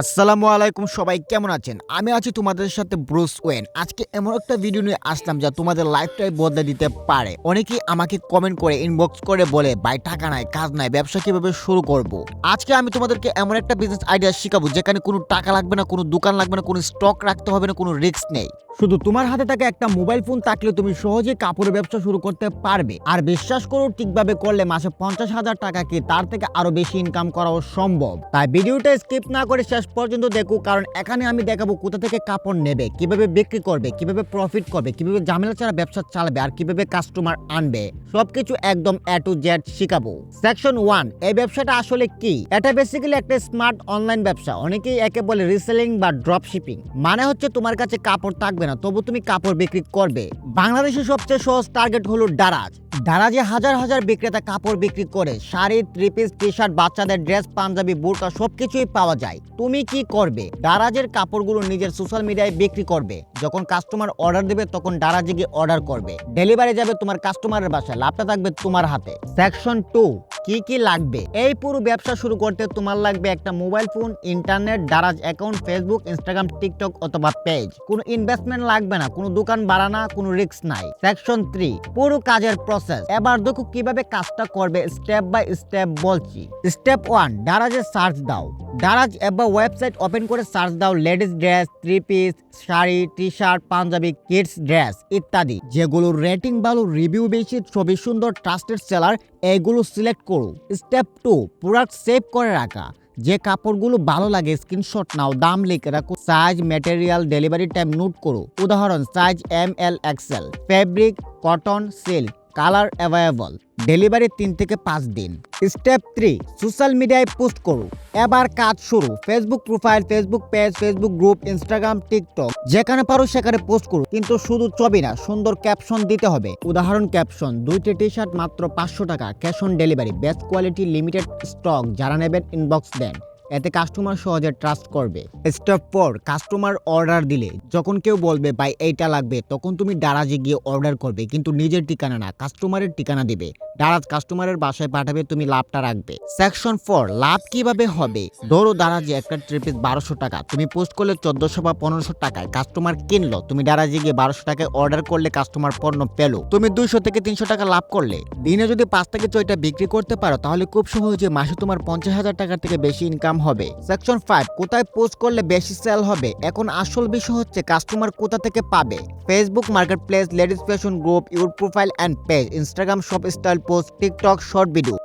আসসালামু আলাইকুম সবাই, কেমন আছেন? আমি আছি তোমাদের সাথে ব্রুস ওয়েন আজকে এমন একটা ভিডিও নিয়ে আসলাম যা তোমাদের লাইফটাই বদলে দিতে পারে। অনেকেই আমাকে কমেন্ট করে ইনবক্স করে বলে, ভাই, টাকা নাই, কাজ নাই, ব্যবসা কীভাবে শুরু করব? আজকে আমি তোমাদেরকে এমন একটা বিজনেস আইডিয়া শেখাবো, যেখানে কোনো টাকা লাগবে না, কোনো দোকান লাগবে না, কোনো স্টক রাখতে হবে না, কোনো রিস্ক নেই। শুধু তোমার হাতে থাকা একটা মোবাইল ফোন থাকলে তুমি সহজে কাপড়ের ব্যবসা শুরু করতে পারবে। আর বিশ্বাস করো, ঠিকভাবে করলে মাসে পঞ্চাশ হাজার টাকা কি তার থেকে আরও বেশি ইনকাম করাও সম্ভব। তাই ভিডিওটা স্কিপ না করে শেষ পর্যন্ত দেখো কারণ এখানে আমি দেখাবো কোথা থেকে কাপড় নেবে, কীভাবে বিক্রি করবে, কীভাবে প্রফিট করবে, কীভাবে ঝামেলা ছাড়া ব্যবসা চালাবে আর কীভাবে কাস্টমার আনবে, সবকিছু একদম এ টু জেড শিখাবো। সেকশন ওয়ান এই ব্যবসাটা আসলে কি? এটা বেসিক্যালি একটা স্মার্ট অনলাইন ব্যবসা, অনেকেই একে বলে রিসেলিং বা ড্রপ শিপিং মানে হচ্ছে তোমার কাছে কাপড় থাকবে না, তবু তুমি কাপড় বিক্রি করবে। বাংলাদেশের সবচেয়ে সহজ টার্গেট হলো ডারাজ ডারাজে হাজার হাজার বিক্রেতা কাপড় বিক্রি করে, sari three piece T shirt বাচ্চাদের ড্রেস পাঞ্জাবি বোরকা সবকিছুই পাওয়া যায়, তুমি কি করবে? দারাজের কাপড়গুলো নিজের সোশ্যাল মিডিয়ায় বিক্রি করবে, যখন কাস্টমার অর্ডার দেবে, তখন দারাজে গিয়ে অর্ডার করবে ডেলিভারি যাবে তোমার কাস্টমারের বাসায় লাভটা থাকবে তোমার হাতে। সেকশন টু কি কি লাগবে? এই পুরো ব্যবসা শুরু করতে তোমার লাগবে একটা mobile phone internet Daraz account Facebook Instagram TikTok অথবা পেজ কোনো ইনভেস্টমেন্ট লাগবে না, কোনো দোকান বাড়ানা কোনো রিস্ক নাই। সেকশন থ্রি পুরো কাজের প্রসেস এবার দেখো কীভাবে কাজটা করবে স্টেপ বাই স্টেপ বলছি। স্টেপ ওয়ান দারাজে সার্চ দাও। দারাজ এবার ওয়েবসাইট ওপেন করে সার্চ দাও ladies dress three piece sari T shirt panjabi kids dress ইত্যাদি। যেগুলোর রেটিং ভালো রিভিউ বেশি, ছবি সুন্দর ট্রাস্টেড সেলার এগুলো সিলেক্ট করো। স্টেপ টু প্রোডাক্ট সেভ করে রাখা। যে কাপড়গুলো ভালো লাগে স্ক্রিনশট নাও, দাম লিখে রাখো size material delivery time note করো। উদাহরণ size M L XL fabric cotton silk colour available delivery তিন থেকে পাঁচ দিন। স্টেপ থ্রি সোশ্যাল মিডিয়ায় পোস্ট করো। এবার কাজ শুরু। Facebook profile Facebook page Facebook group Instagram TikTok যেখানে পারো সেখানে পোস্ট করো। কিন্তু শুধু ছবি না, সুন্দর ক্যাপশন দিতে হবে। উদাহরণ ক্যাপশন দুইটি টি শার্ট মাত্র পাঁচশো টাকা। Cash on delivery best quality limited stock যারা নেবেন ইনবক্স দেন। এতে কাস্টমার সহজে ট্রাস্ট করবে। স্টেপ ফোর কাস্টমার অর্ডার দিলে যখন কেউ বলবে, ভাই, এইটা লাগবে, তখন তুমি ডারাজে গিয়ে অর্ডার করবে, কিন্তু নিজের ঠিকানা না কাস্টমারের ঠিকানা দিবে। দারাজ কাস্টমারের বাসায় পাঠাবে, তুমি লাভটা রাখবে। সেকশন ফোর লাভ কীভাবে হবে? ধরো দারাজে একটা ট্রিপিস বারোশো টাকা, তুমি পোস্ট করলে চোদ্দশো বা পনেরোশো টাকায় কাস্টমার কিনলো, তুমি দারাজে গিয়ে বারোশো টাকায় অর্ডার করলে কাস্টমার পণ্য পেল। তুমি দুইশো থেকে তিনশো টাকা লাভ করলে। দিনে যদি পাঁচ থেকে ছয়টা বিক্রি করতে পারো, তাহলে খুব সহজে মাসে তোমার পঞ্চাশ হাজার টাকার থেকে বেশি ইনকাম হবে। সেকশন ফাইভ কোথায় পোস্ট করলে বেশি সেল হবে? এখন আসল বিষয় হচ্ছে কাস্টমার কোথা থেকে পাবে? Facebook market place ladies fashion group your profile and page Instagram shop style post TikTok short video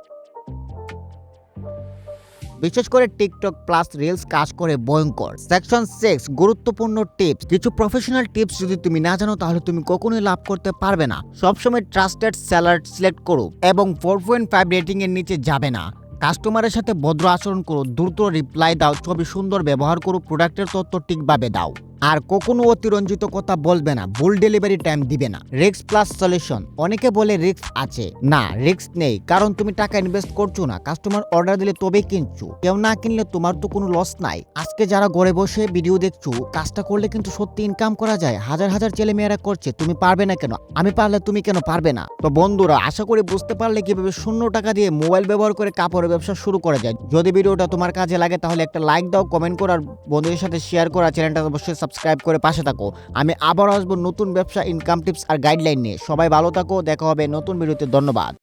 বিশেষ করে টিকটক প্লাস রিলস কাজ করে ভয়ঙ্কর। সেকশন সিক্স গুরুত্বপূর্ণ টিপস কিছু প্রফেশনাল টিপস যদি তুমি না জানো, তাহলে তুমি কখনোই লাভ করতে পারবে না। সবসময় ট্রাস্টেড সেলার সিলেক্ট করো এবং ফোর পয়েন্ট ফাইভ রেটিং এর নিচে যাবে না। কাস্টমারের সাথে ভদ্র আচরণ করো, দ্রুত রিপ্লাই দাও, ছবি সুন্দর ব্যবহার করো প্রোডাক্টের তথ্য ঠিকভাবে দাও। আর কখনো অতিরঞ্জিত কথা বলবে না, ভুল ডেলিভারি টাইম দিবে না। রিক্স প্লাস সলিউশন অনেকে বলে রিক্স আছে। না রিক্স নেই, কারণ তুমি টাকা ইনভেস্ট করছ না কাস্টমার অর্ডার দিলে তবে কিনছো। কেউ না কিনলে তোমার তো কোনো লস নাই। আজকে যারা ঘরে বসে ভিডিও দেখছ, কাজটা করলে কিন্তু সত্যি ইনকাম করা যায়। হাজার হাজার ছেলে মেয়েরা করছে, তুমি পারবে না কেন? আমি পারলে তুমি কেন পারবে না? তো বন্ধুরা, আশা করি বুঝতে পারলে কীভাবে শূন্য টাকা দিয়ে মোবাইল ব্যবহার করে কাপড়ের ব্যবসা শুরু করা যায়। যদি ভিডিওটা তোমার কাজে লাগে, তাহলে একটা লাইক দাও কমেন্ট করার বন্ধুদের সাথে শেয়ার করা চ্যানেলটা অবশ্যই সাবস্ক্রাইব করে পাশে থাকো। আমি আবার আসব নতুন ব্যবসা ইনকাম টিপস আর গাইডলাইন নিয়ে। সবাই ভালো থাকো, দেখা হবে নতুন ভিডিওতে। ধন্যবাদ।